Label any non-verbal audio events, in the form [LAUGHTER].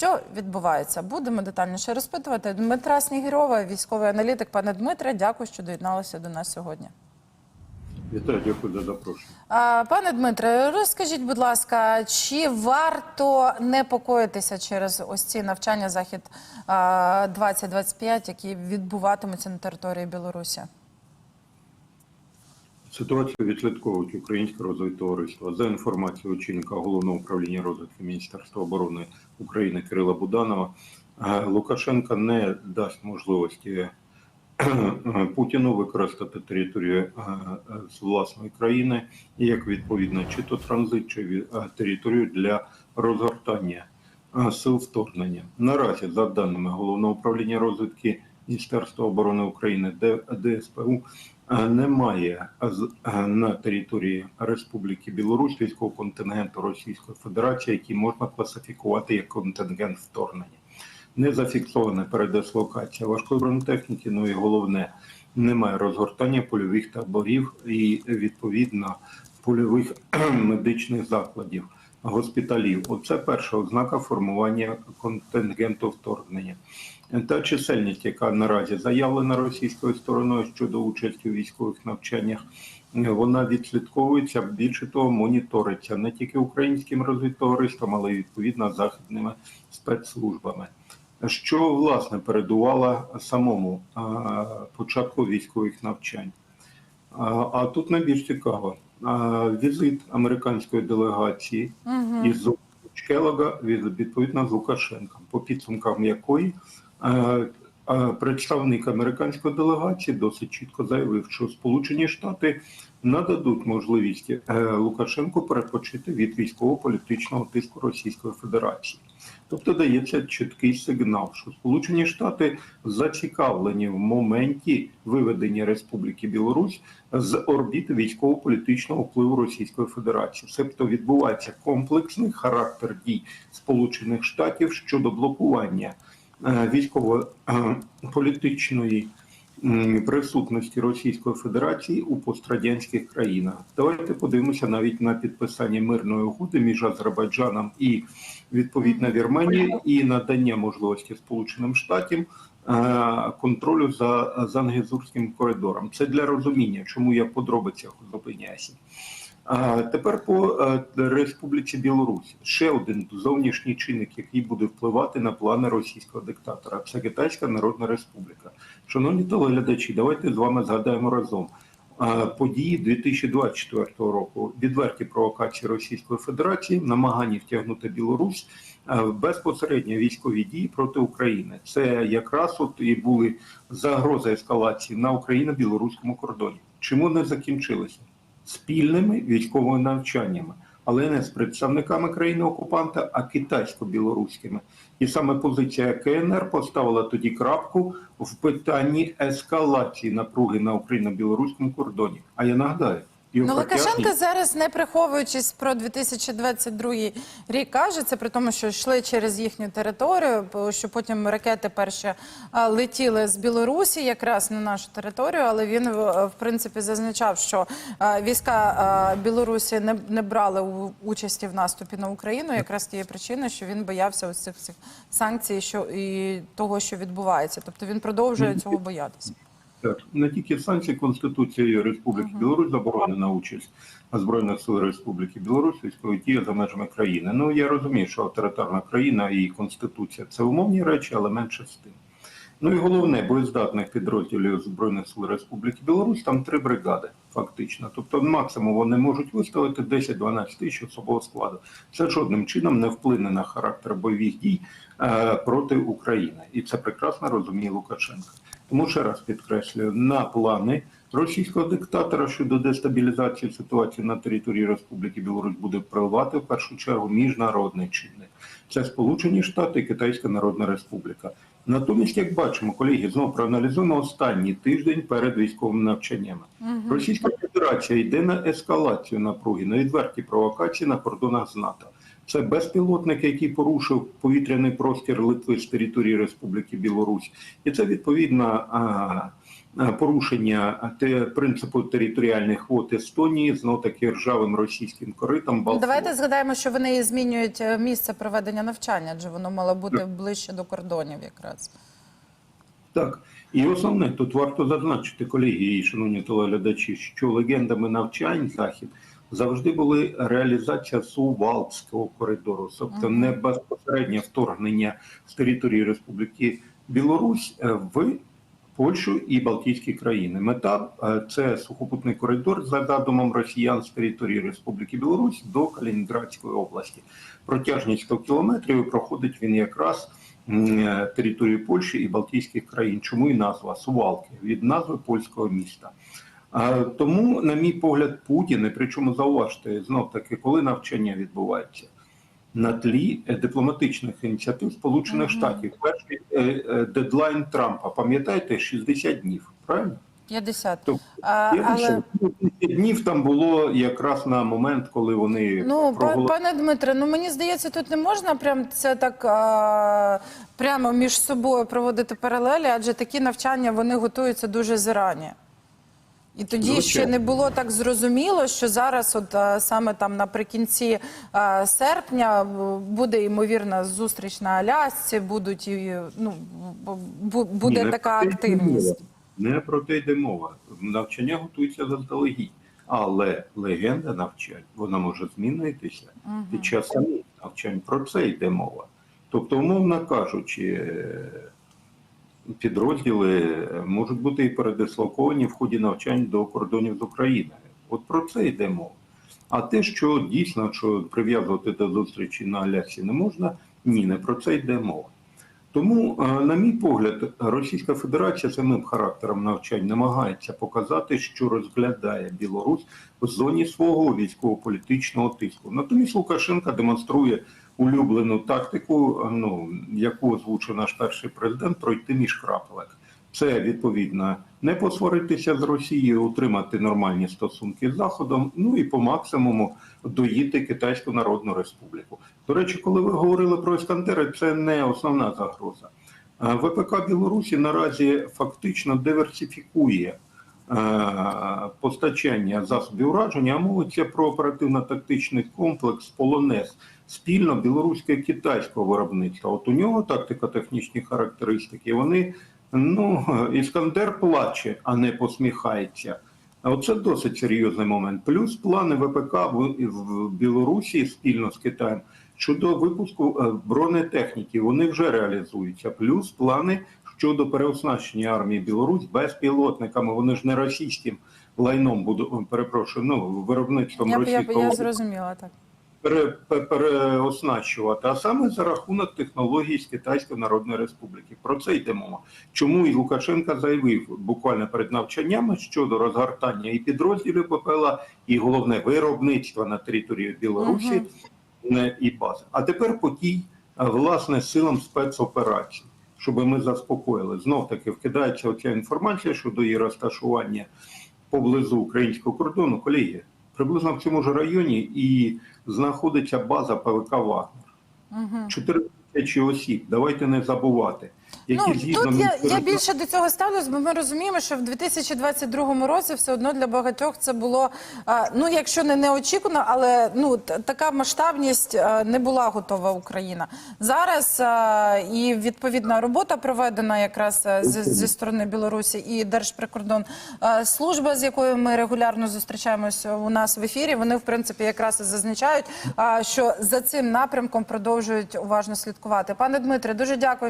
Що відбувається? Будемо детальніше розпитувати. Дмитра Снігірова, військовий аналітик. Пане Дмитре, дякую, що доєдналися до нас сьогодні. Вітаю, дякую за запрошення. Пане Дмитре, розкажіть, будь ласка, чи варто непокоїтися через ось ці навчання захід а, 2025, які відбуватимуться на території Білорусі? Ситуацію відслідковують українське розвідтовариство. За інформацією очільника головного управління розвідки Міністерства оборони України Кирила Буданова, е, Лукашенка не дасть можливості е, [CLEARS THROAT] Путіну використати територію е, з власної країни як відповідно чи то транзит, чи територію для розгортання сил вторгнення. Наразі, за даними головного управління розвідки Міністерства оборони України, ДСПУ, немає з- е, на території Республіки Білорусь військового контингенту Російської Федерації, який можна класифікувати як контингент вторгнення. Не зафіксована передислокація важкої бронетехніки, ну і головне, немає розгортання польових таборів і відповідно польових [CLEARS THROAT] медичних закладів, госпіталів. Оце перша ознака формування контингенту вторгнення. Та чисельність, яка наразі заявлена російською стороною щодо участі у військових навчаннях, вона відслідковується більше того, моніториться не тільки українським розвідтовариством, але й відповідно західними спецслужбами. Що власне передувало самому початку військових навчань? А, тут найбільш цікаво візит американської делегації Угу. із Келога відповідно з Лукашенком, по підсумкам якої е, представник американської делегації досить чітко заявив, що Сполучені Штати нададуть можливість е, Лукашенку перепочити від військово-політичного тиску Російської Федерації. Тобто дається чіткий сигнал, що Сполучені Штати зацікавлені в моменті виведення Республіки Білорусь з орбіти військово-політичного впливу Російської Федерації. Себто відбувається комплексний характер дій Сполучених Штатів щодо блокування військово-політичної присутності Російської Федерації у пострадянських країнах. Давайте подивимося навіть на підписання мирної угоди між Азербайджаном і відповідно Вірменією і надання можливості Сполученим Штатам е, контролю за Зангезурським коридором. Це для розуміння, чому я подробицях зупиняюся. Тепер по е, Республіці Білорусь ще один зовнішній чинник, який буде впливати на плани російського диктатора. Це Китайська Народна Республіка. Шановні телеглядачі, давайте з вами згадаємо разом. Події 2024 року, відверті провокації Російської Федерації, намагання втягнути Білорусь е, безпосередньо військові дії проти України. Це якраз от і були загрози ескалації на Україно-білоруському кордоні. Чому не закінчилися? Спільними військовими навчаннями, але не з представниками країни-окупанта, а китайсько-білоруськими. І саме позиція КНР поставила тоді крапку в питанні ескалації напруги на Україно-білоруському кордоні. А я нагадаю, Ну, Лукашенко зараз не приховуючись про 2022 рік, каже це при тому, що йшли через їхню територію, що потім ракети перші летіли з Білорусі, якраз на нашу територію. Але він в в принципі зазначав, що війська Білорусі не, не брали участі в наступі на Україну, якраз тієї причини, що він боявся ось цих всіх санкцій, що і того, що відбувається. Тобто він продовжує цього боятися. Так, не тільки санкції Конституцією Республіки Білорусь заборонена участь Збройних сил Республіки Білорусь військової дії за межами країни. Ну я розумію, що авторитарна країна і конституція це умовні речі, але менше з тим. Ну і головне, боєздатних підрозділів Збройних сил Республіки Білорусь там три бригади, фактично. Тобто, максимум вони можуть виставити 10-12 тисяч особового складу. Це жодним чином не вплине на характер бойових дій е, проти України, і це прекрасно розуміє Лукашенко. Тому ще раз підкреслюю, на плани російського диктатора щодо дестабілізації ситуації на території Республіки Білорусь буде впливати в першу чергу міжнародний чинник. Це Сполучені Штати і Китайська Народна Республіка. Натомість, як бачимо, колеги, знову проаналізуємо останній тиждень перед військовими навчаннями. Російська Федерація йде на ескалацію напруги, на відверті провокації на кордонах з НАТО. Це безпілотник, який порушив повітряний простір Литви з території Республіки Білорусь, і це відповідно порушення принципу територіальних вод Естонії знов таки ржавим російським коритом Балтфлот. Давайте згадаємо, що вони змінюють е, місце проведення навчання, адже воно мало бути ближче до кордонів якраз. Так, і основне тут варто зазначити, колеги і шановні телеглядачі, що легендами навчань захід завжди були реалізація Сувалського коридору, тобто не безпосереднє вторгнення з території Республіки Білорусь е, в Польщу і Балтійські країни. Мета е, це сухопутний коридор за задумом росіян з території Республіки Білорусь до Калінінградської області. Протяжність 100 кілометрів і проходить він якраз е, Польщі і Балтійських країн. Чому і назва Сувалки від назви польського міста. А, Тому, на мій погляд, Путін, і причому зауважте, знов таки, коли навчання відбувається на тлі е, дипломатичних ініціатив Сполучених Мгм. Штатів. Перший е, е, дедлайн Трампа, пам'ятаєте, 60 днів, правильно? 50. Тобто, А, Я але лише 10 днів там було якраз на момент, коли вони Ну, проголосували. пане Дмитре, ну мені здається, тут не можна прям це так а, прямо між собою проводити паралелі, адже такі навчання вони готуються дуже зарані. І тоді Звичайно. ще не було так зрозуміло, що зараз, от саме там наприкінці а, серпня, буде ймовірна зустріч на Алясці, будуть і ну бу- бу- буде не така активність. Не про те йде мова. Навчання готується заздалегідь. Але легенда навчань вона може змінитися під час навчань. Про це йде мова. Тобто, умовно кажучи, е, підрозділи е, можуть бути і передислоковані в ході навчань до кордонів з Україною. От про це йде мова. А те, що дійсно що прив'язувати до зустрічі на Алясі не можна, ні, не про це йде мова. Тому, е, на мій погляд, Російська Федерація самим характером навчань намагається показати, що розглядає Білорусь в зоні свого військово-політичного тиску. Натомість Лукашенка демонструє улюблену тактику, ну яку озвучив наш перший президент, пройти між крапелек. Це відповідно не посваритися з Росією, утримати нормальні стосунки з Заходом, ну і по максимуму доїти Китайську Народну Республіку. До речі, коли ви говорили про Іскандери, це не основна загроза. Е, ВПК Білорусі наразі фактично диверсифікує постачання засобів ураження, а мовиться про оперативно-тактичний комплекс Полонез спільно білорусько-китайського виробництва. От у нього тактико-технічні характеристики. Вони ну іскандер плаче, а не посміхається. А Оце досить серйозний момент. Плюс плани ВПК в, Білорусі спільно з Китаєм щодо випуску е, бронетехніки. Вони вже реалізуються. Плюс плани щодо переоснащення армії Білорусь безпілотниками. Вони ж не російським лайном буду перепрошую. Ну виробництвом Я, я, російського я зрозуміла так. Пере, переоснащувати, а саме за рахунок технологій з Китайської Народної Республіки. Про це йде мова. Чому і Лукашенка заявив буквально перед навчаннями щодо розгортання і підрозділів ППЛА, і головне виробництва на території Білорусі не, і бази. А тепер по тій власне силам спецоперацій. Щоб ми заспокоїли, знов таки вкидається оця інформація щодо її розташування поблизу українського кордону. Колеги, приблизно в цьому ж районі і знаходиться база ПВК Вагнер. Чотири тисячі осіб. Давайте не забувати. Які Ну, згідно тут я, я більше до цього ставлюсь, бо ми розуміємо, що в 2022 році все одно для багатьох це було, а, ну якщо не неочікувано, але ну така масштабність а, не була готова Україна. Зараз а, і відповідна робота проведена якраз а, з- зі сторони Білорусі і Держприкордон служба, з якою ми регулярно зустрічаємося у нас в ефірі. Вони в принципі якраз і зазначають, а, що за цим напрямком продовжують уважно слідкувати. Пане Дмитре, дуже дякую,